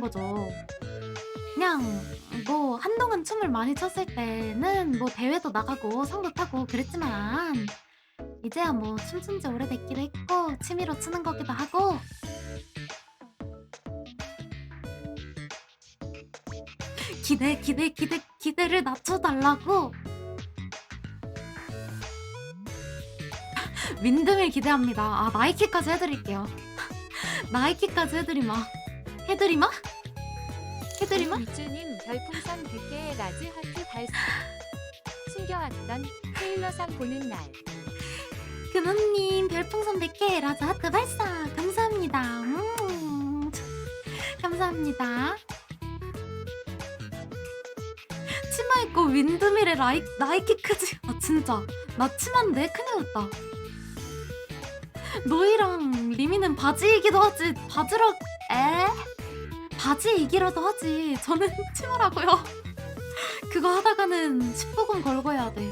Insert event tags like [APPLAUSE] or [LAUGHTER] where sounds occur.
하는 거죠. 그냥 뭐 한동안 춤을 많이 췄을 때는 뭐 대회도 나가고 상도 타고 그랬지만 이제야 뭐 춤춘 지 오래됐기도 했고 취미로 추는 거기도 하고 기대 기대 기대 기대를 낮춰달라고 윈드밀 기대합니다. 아 나이키까지 해드릴게요. [LAUGHS] 나이키까지 해드리마. 해드리마? 해드리마? 미주님 별풍선 100개의 라즈 하트 발사. 숨겨왔던 테일러상 보는 날. 근원님 별풍선 100개 라자 하트 발사 감사합니다. 음, 감사합니다. 치마 입고 윈드밀의 라이, 나이키까지 아 진짜 나 치마인데 큰일 났다. 노이랑 리미는 바지이기도 하지 바지라 에 바지이기라도 하지 저는 [LAUGHS] 치마라고요. 그거 하다가는 10부금 걸고 해야 돼.